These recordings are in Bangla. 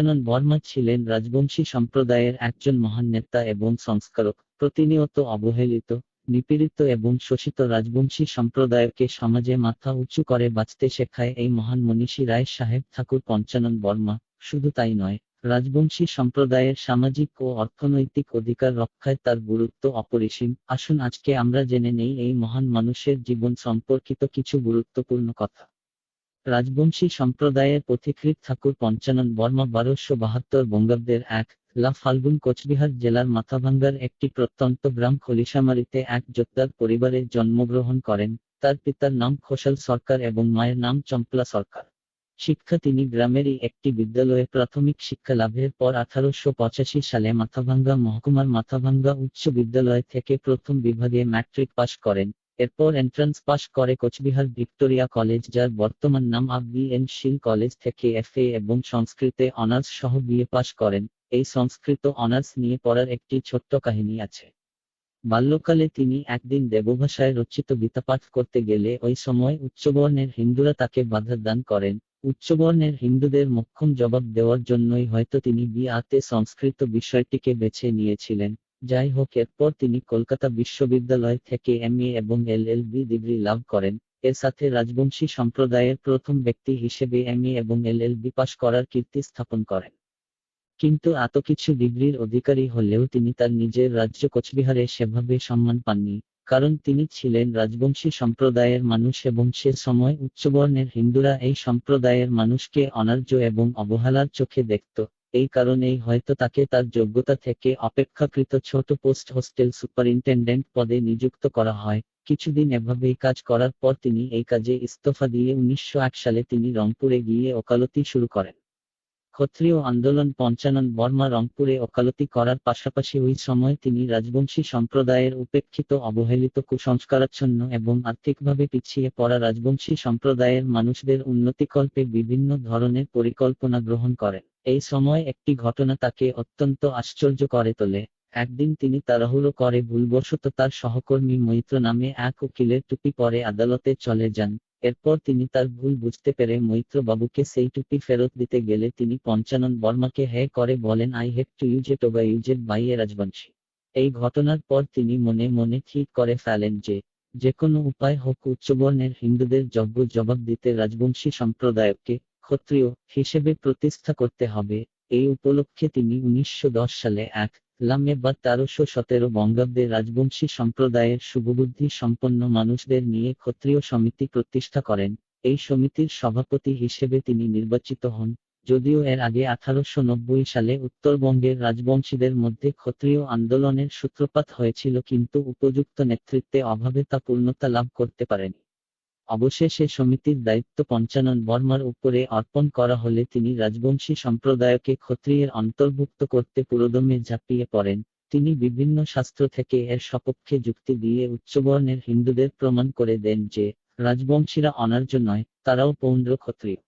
পঞ্চানন বর্মা ছিলেন রাজবংশী সম্প্রদায়ের একজন মহান নেতা এবং সংস্কারক, প্রতিনিয়ত অবহেলিত, নিপীড়িত এবং শোষিত রাজবংশী সম্প্রদায়কে সমাজে মাথা উঁচু করে বাঁচতে শেখায় এই মহান মনীষী রায় সাহেব ঠাকুর পঞ্চানন বর্মা। শুধু তাই নয়, রাজবংশী সম্প্রদায়ের সামাজিক ও অর্থনৈতিক অধিকার রক্ষায় তার গুরুত্ব অপরিসীম। আসুন আজকে আমরা জেনে নেই এই মহান মানুষের জীবন সম্পর্কিত কিছু গুরুত্বপূর্ণ কথা। রাজবংশী সম্প্রদায়ের পথিকৃত ঠাকুর পঞ্চানন বর্মা বারোশো বাহাত্তর বঙ্গাব্দের এক লা ফাল্গুন কোচবিহার জেলার মাথাভাঙ্গার একটি প্রত্যন্ত গ্রাম খলিশামারিতে এক জোত্তার পরিবারে জন্মগ্রহণ করেন। তার পিতার নাম খোসাল সরকার এবং মায়ের নাম চম্পলা সরকার। শিক্ষা তিনি গ্রামেরই একটি বিদ্যালয়ে প্রাথমিক শিক্ষা লাভের পর আঠারোশো পঁচাশি সালে মাথাভাঙ্গা মহকুমার মাথাভাঙ্গা উচ্চ বিদ্যালয় থেকে প্রথম বিভাগে ম্যাট্রিক পাশ করেন। এরপর এন্ট্রান্স পাশ করে কোচবিহার ভিক্টোরিয়া কলেজ, যার বর্তমান নাম A B N Seal college থেকে এফএ এবং সংস্কৃতে অনার্স সহ বিএ পাশ করেন। এই সংস্কৃত অনার্স নিয়ে পড়ার একটি ছোট্ট কাহিনী আছে। বাল্যকালে তিনি একদিন দেবভাষায় রচিত গীতাপাঠ করতে গেলে ওই সময় উচ্চবর্ণের হিন্দুরা তাকে বাধা দান করেন। উচ্চবর্ণের হিন্দুদের মোক্ষম জবাব দেওয়ার জন্যই হয়তো তিনি বিআতে সংস্কৃত বিষয়টিকে বেছে নিয়েছিলেন। যাই হোক এরপর তিনি কলকাতা বিশ্ববিদ্যালয় থেকে এমএ এবং এলএলবি ডিগ্রি লাভ করেন। এর সাথে রাজবংশী সম্প্রদায়ের প্রথম ব্যক্তি হিসেবে এমএ এবং এলএলবি পাশ করার কীর্তি স্থাপন করেন। কিন্তু এত কিছু ডিগ্রির অধিকারী হলেও তিনি তার নিজের রাজ্য কোচবিহারে সেভাবে সম্মান পাননি, কারণ তিনি ছিলেন রাজবংশী সম্প্রদায়ের মানুষ এবং সে সময় উচ্চবর্ণের হিন্দুরা এই সম্প্রদায়ের মানুষকে অনার্য এবং অবহেলার চোখে দেখত। এই কারণেই হয়তো তাকে তার যোগ্যতা থেকে অপেক্ষাকৃত ছোট পোস্ট হোস্টেল সুপারিনটেন্ডেন্ট পদে নিযুক্ত করা হয়। কিছুদিন এভাবেই কাজ করার পর তিনি এই কাজে ইস্তফা দিয়ে উনিশশো আট সালে তিনি রংপুরে গিয়ে ওকালতি শুরু করেন। ক্ষত্রিয় আন্দোলন পঞ্চানন বর্মা রংপুরে ওকালতি করার পাশাপাশি ওই সময় তিনি রাজবংশী সম্প্রদায়ের উপেক্ষিত, অবহেলিত, কুসংস্কারাচ্ছন্ন এবং আর্থিকভাবে পিছিয়ে পড়া রাজবংশী সম্প্রদায়ের মানুষদের উন্নতিকল্পে বিভিন্ন ধরনের পরিকল্পনা গ্রহণ করেন। এই সময় একটি ঘটনা তাকে অত্যন্ত আশ্চর্য করে তোলে। একদিন তিনি তাড়াহুড়ো করে ভুলবশত তার সহকর্মী মৈত্র নামে এক উকিলের টুপি পরে আদালতে চলে যান। এরপর তিনি তার ভুল বুঝতে পেরে মৈত্র বাবুকে সেই টুপি ফেরত দিতে গেলে তিনি পঞ্চানন বর্মাকে হ্যাঁ করে বলেন, I have to use it ওবা used by a Rajbanshi. এই ঘটনার পর তিনি মনে মনে ঠিক করে ফেলেন যে যে কোনো উপায় হোক উচ্চবর্ণের হিন্দুদের যোগ্য জবাব দিতে রাজবংশী সম্প্রদায়কে ক্ষত্রিয় হিসেবে প্রতিষ্ঠা করতে হবে। এই উপলক্ষে তিনি উনিশশো দশ সালে এক লামে বা তেরোশো সতেরো বঙ্গাব্দে রাজবংশী সম্প্রদায়ের শুভবুদ্ধি সম্পন্ন মানুষদের নিয়ে ক্ষত্রিয় সমিতি প্রতিষ্ঠা করেন। এই সমিতির সভাপতি হিসেবে তিনি নির্বাচিত হন। যদিও এর আগে আঠারোশো নব্বই সালে উত্তরবঙ্গের রাজবংশীদের মধ্যে ক্ষত্রিয় আন্দোলনের সূত্রপাত হয়েছিল কিন্তু উপযুক্ত নেতৃত্বে অভাবে তা পূর্ণতা লাভ করতে পারেনি। অবশেষে সমিতির দায়িত্ব পঞ্চানন বর্মার উপরে অর্পণ করা হলে তিনি রাজবংশী সম্প্রদায়কে ক্ষত্রিয়ের অন্তর্ভুক্ত করতে পুরোদমে ঝাঁপিয়ে পড়েন। তিনি বিভিন্ন শাস্ত্র থেকে এর সপক্ষে যুক্তি দিয়ে উচ্চবর্ণের হিন্দুদের প্রমাণ করে দেন যে, রাজবংশীরা অনার্য নয়, তারাও পৌন্দ্র ক্ষত্রিয়।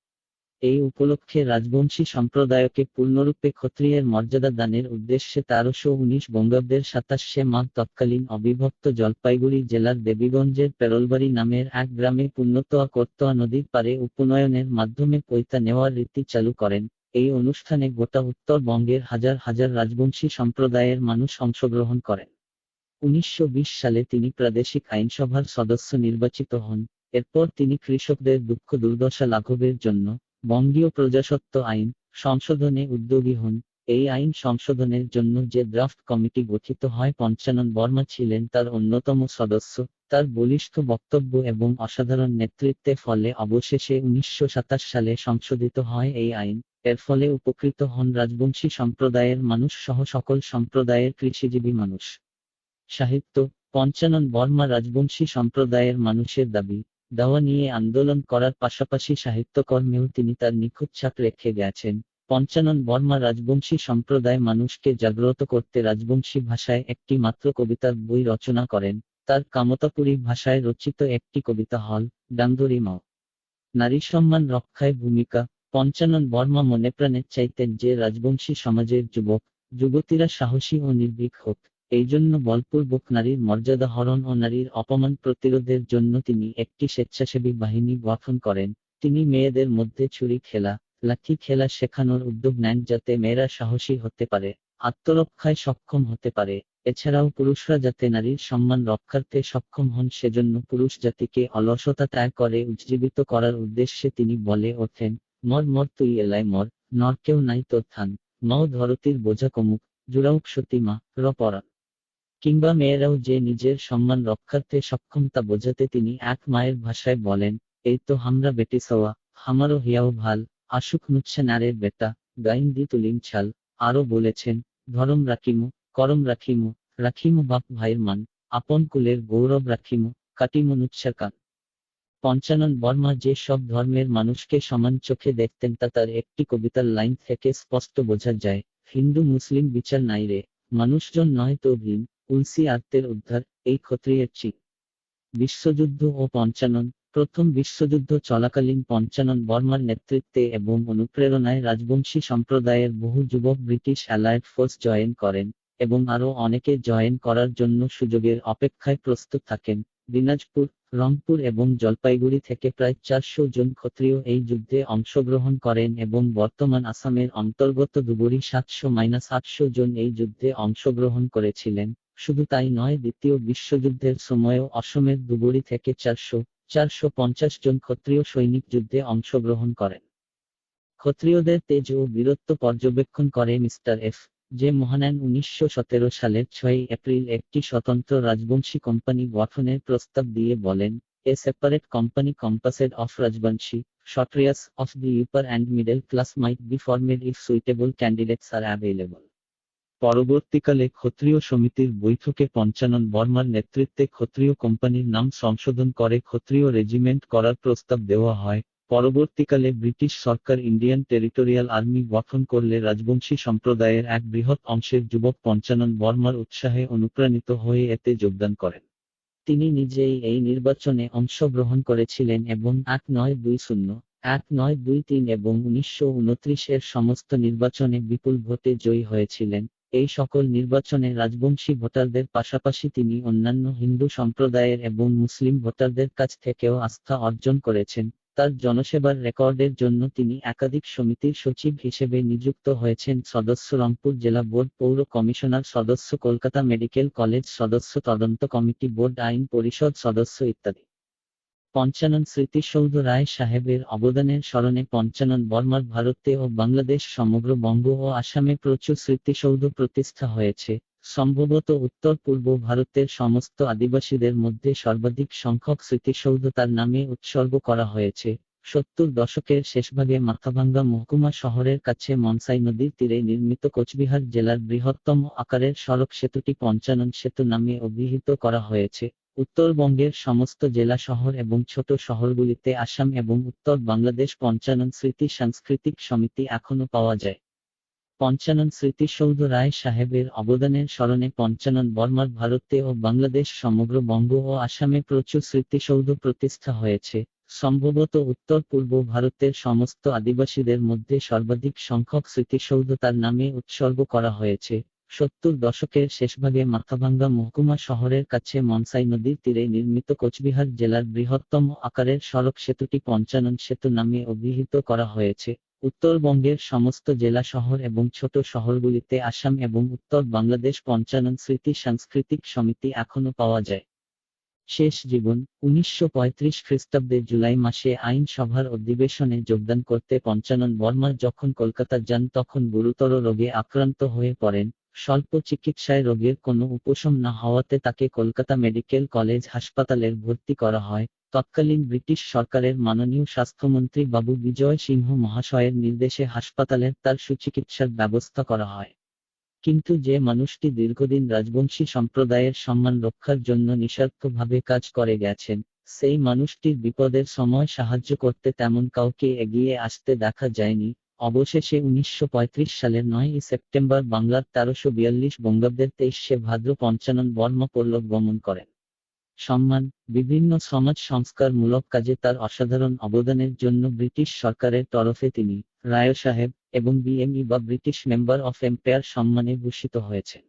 এই উপলক্ষে রাজবংশী সম্প্রদায়কে পূর্ণরূপে ক্ষত্রিয়ের মর্যাদা দানের উদ্দেশ্যে তেরোশো উনিশ বঙ্গাব্দের সাতাশে মাঘ তৎকালীন অবিভক্ত জলপাইগুড়ি জেলার দেবীগঞ্জের পেরলবাড়ি নামের এক গ্রামে পুণ্যতোয়া করতোয়া নদীর পারে উপনয়নের মাধ্যমে পৈতা নেওয়ার রীতি চালু করেন। এই অনুষ্ঠানে গোটা উত্তরবঙ্গের হাজার হাজার রাজবংশী সম্প্রদায়ের মানুষ অংশগ্রহণ করেন। উনিশশো বিশ সালে তিনি প্রাদেশিক আইনসভার সদস্য নির্বাচিত হন। এরপর তিনি কৃষকদের দুঃখ দুর্দশা লাঘবের জন্য বঙ্গীয় প্রজাসত্ব আইন সংশোধনে উদ্যোগী হন। এই আইন সংশোধনের জন্য যে ড্রাফট কমিটি গঠিত হয়, পঞ্চানন বর্মা ছিলেন তার অন্যতম সদস্য। তার বলিষ্ঠ বক্তব্য এবং অসাধারণ নেতৃত্বে ফলে অবশেষে উনিশশো সাতাশ সালে সংশোধিত হয় এই আইন। এর ফলে উপকৃত হন রাজবংশী সম্প্রদায়ের মানুষ সহ সকল সম্প্রদায়ের কৃষিজীবী মানুষ। সাহিত্য, পঞ্চানন বর্মা রাজবংশী সম্প্রদায়ের মানুষের দাবি দাওয়া নিয়ে আন্দোলন করার পাশাপাশি সাহিত্যকর্মেও তিনি তার নিখুঁত ছাপ রেখে গেছেন। পঞ্চানন বর্মা রাজবংশী সম্প্রদায় মানুষকে জাগ্রত করতে রাজবংশী ভাষায় একটি মাত্র কবিতার বই রচনা করেন। তার কামতাপুরী ভাষায় রচিত একটি কবিতা হল মাও। নারী সম্মান রক্ষায় ভূমিকা। পঞ্চানন বর্মা মনে প্রাণে চাইতেন যে রাজবংশী সমাজের যুবক, যুবতীরা সাহসী ও নির্ভীক হোক। এই জন্য বলপূর্বক নারীর মর্যাদা হরণ ও নারীর অপমান প্রতিরোধের জন্য তিনি একটি স্বেচ্ছাসেবী বাহিনী গঠন করেন। তিনি মেয়েদের মধ্যে ছুরি খেলা, লাঠি খেলা শেখানোর উদ্যোগ নেন যাতে মেয়েরা সাহসী হতে পারে, আত্মরক্ষায় সক্ষম হতে পারে। এছাড়াও পুরুষরা যাতে নারীর সম্মান রক্ষার্থে সক্ষম হন সেজন্য পুরুষ জাতিকে অলসতা ত্যাগ করে উজ্জীবিত করার উদ্দেশ্যে তিনি বলে ওঠেন, মর মর, তুই এলাই মর, নর কেউ নাই তোর থান। মও ধরতির বোঝা কমুক, জুড়াউক সতীমা র পরা কিংবা মেয়েরাও যে নিজের সম্মান রক্ষার্থে সক্ষম তা বোঝাতে তিনি এক মায়ের ভাষায় বলেন, এই তো হামরা বেটি সওয়া, হামারও হিয়াও ভালো, আশুক নুচ্ছে নারের বেটা, গাইন দি তুলিম ছাল আরও বলেছেন, ধরম রাখিমু, করম রাখিমু রাখিমু বাপ ভাইয়ের মান, আপন কুলের গৌরব রাখিমু, কাটিমু নুচ্ছার কান পঞ্চানন বর্মা যে সব ধর্মের মানুষকে সমান চোখে দেখতেন তা তার একটি কবিতার লাইন থেকে স্পষ্ট বোঝা যায়, হিন্দু মুসলিম বিচার নাই রে, মানুষজন নয় তো ভিন উলসি আত্মের উদ্ধার, এই ক্ষত্রিয়ের চিক বিশ্বযুদ্ধ ও পঞ্চানন, প্রথম বিশ্বযুদ্ধ চলাকালীন পঞ্চানন বর্মার নেতৃত্বে এবং অনুপ্রেরণায় রাজবংশী সম্প্রদায়ের বহু যুবক ব্রিটিশ অ্যালায়েড ফোর্স জয়েন করেন এবং আরও অনেকে জয়েন করার জন্য সুযোগের অপেক্ষায় প্রস্তুত থাকেন। দিনাজপুর, রংপুর এবং জলপাইগুড়ি থেকে প্রায় চারশো জন ক্ষত্রিয় এই যুদ্ধে অংশগ্রহণ করেন এবং বর্তমান আসামের অন্তর্গত ধুবুরি সাতশো মাইনাস আটশো জন এই যুদ্ধে অংশগ্রহণ করেছিলেন। শুধু তাই নয়, দ্বিতীয় বিশ্বযুদ্ধের সময়ও অসমের ধুবুরি থেকে চারশো চারশো পঞ্চাশ জন ক্ষত্রিয় সৈনিক যুদ্ধে অংশগ্রহণ করেন। ক্ষত্রিয়দের তেজ ও বীরত্ব পর্যবেক্ষণ করে মিস্টার এফ, যে মহানায়ন উনিশশো সতেরো সালের ছয়ই এপ্রিল একটি স্বতন্ত্র রাজবংশী কোম্পানি গঠনের প্রস্তাব দিয়ে বলেন, a separate company composed of Rajbanshi শর্টরিয়াস of the upper and middle class might be formed if suitable candidates are available পরবর্তীকালে ক্ষত্রিয় সমিতির বৈঠকে পঞ্চানন বর্মার নেতৃত্বে ক্ষত্রিয় কোম্পানির নাম সংশোধন করে ক্ষত্রিয় রেজিমেন্ট করার প্রস্তাব দেওয়া হয়। পরবর্তীকালে ব্রিটিশ সরকার ইন্ডিয়ান টেরিটোরিয়াল আর্মি গঠন করলে রাজবংশী সম্প্রদায়ের এক বৃহৎ অংশের যুবক পঞ্চানন বর্মার উৎসাহে অনুপ্রাণিত হয়ে এতে যোগদান করেন। তিনি নিজেই এই নির্বাচনে অংশগ্রহণ করেছিলেন এবং এক নয় দুই শূন্য এক নয় দুই তিন এবং উনিশশো উনত্রিশ এর সমস্ত নির্বাচনে বিপুল ভোটে জয়ী হয়েছিলেন। এই সকল নির্বাচনে রাজবংশী ভোটারদের পাশাপাশি তিনি অন্যান্য হিন্দু সম্প্রদায়ের এবং মুসলিম ভোটারদের কাছ থেকেও আস্থা অর্জন করেছেন। তার জনসেবার রেকর্ডের জন্য তিনি একাধিক সমিতির সচিব হিসেবে নিযুক্ত হয়েছেন সদস্য রংপুর জেলা বোর্ড পৌর কমিশনার সদস্য কলকাতা মেডিকেল কলেজ সদস্য তদন্ত কমিটি বোর্ড আইন পরিষদ সদস্য ইত্যাদি। পঞ্চানন স্মৃতিসৌধ রায় সাহেবের অবদানের স্মরণে পঞ্চানন বর্মার ভারতে ও বাংলাদেশ সমগ্র বঙ্গ ও আসামে প্রচুর স্মৃতিসৌধ প্রতিষ্ঠা হয়েছে। সম্ভবত উত্তর পূর্ব ভারতের সমস্ত আদিবাসীদের মধ্যে সর্বাধিক সংখ্যক স্মৃতিসৌধ তার নামে উৎসর্গ করা হয়েছে। সত্তর দশকের শেষভাগে মাথাভাঙ্গা মহকুমা শহরের কাছে মনসাই নদীর তীরে নির্মিত কোচবিহার জেলার বৃহত্তম আকারের সড়ক সেতুটি পঞ্চানন সেতু নামে অভিহিত করা হয়েছে। উত্তরবঙ্গের সমস্ত জেলা শহর এবং ছোট শহরগুলিতে আসাম এবং উত্তর বাংলাদেশ পঞ্চানন স্মৃতি সাংস্কৃতিক সমিতি এখনও পাওয়া যায়। পঞ্চানন স্মৃতিসৌধ রায় সাহেবের অবদানের স্মরণে পঞ্চানন বর্মার ভারতে ও বাংলাদেশ সমগ্র বঙ্গ ও আসামে প্রচুর স্মৃতিসৌধ প্রতিষ্ঠা হয়েছে। সম্ভবত উত্তর পূর্ব ভারতের সমস্ত আদিবাসীদের মধ্যে সর্বাধিক সংখ্যক স্মৃতিসৌধ তার নামে উৎসর্গ করা হয়েছে। সত্তর দশকের শেষভাগে মাথাভাঙ্গা মহকুমা শহরের কাছে মনসাই নদীর তীরে নির্মিত কোচবিহার জেলার বৃহত্তম আকারের সড়ক সেতুটি পঞ্চানন সেতু নামে অভিহিত করা হয়েছে। উত্তরবঙ্গের সমস্ত জেলা শহর এবং ছোট শহরগুলিতে আসাম এবং উত্তর বাংলাদেশ পঞ্চানন স্মৃতি সাংস্কৃতিক সমিতি এখনও পাওয়া যায়। শেষ জীবন, উনিশশো পঁয়ত্রিশ খ্রিস্টাব্দে জুলাই মাসে আইনসভার অধিবেশনে যোগদান করতে পঞ্চানন বর্মা যখন কলকাতা যান তখন গুরুতর রোগে আক্রান্ত হয়ে পড়েন। স্বল্প চিকিৎসায় রোগের কোনো উপশম না হওয়াতে তাকে কলকাতা মেডিকেল কলেজ হাসপাতালের ভর্তি করা হয়। তৎকালীন ব্রিটিশ সরকারের মাননীয় স্বাস্থ্যমন্ত্রী বাবু বিজয় সিংহ মহাশয়ের নির্দেশে হাসপাতালের তার সুচিকিৎসার ব্যবস্থা করা হয়। কিন্তু যে মানুষটি দীর্ঘদিন রাজবংশী সম্প্রদায়ের সম্মান রক্ষার জন্য নিঃস্বার্থভাবে কাজ করে গেছেন, সেই মানুষটির বিপদের সময় সাহায্য করতে তেমন কাউকে এগিয়ে আসতে দেখা যায়নি। অবশেষে উনিশশো পঁয়ত্রিশ সালের নয়ই সেপ্টেম্বর বাংলার তেরোশো বিয়াল্লিশ বঙ্গাব্দের তেইশে ভাদ্র পঞ্চানন বর্ম পল্লব গমন করেন। সম্মান, বিভিন্ন সমাজ সংস্কার মূলক কাজে তার অসাধারণ অবদানের জন্য ব্রিটিশ সরকারের তরফে তিনি রায় সাহেব এবং বিএমই বা ব্রিটিশ মেম্বার অফ এম্পায়ার সম্মানে ভূষিত হয়েছেন।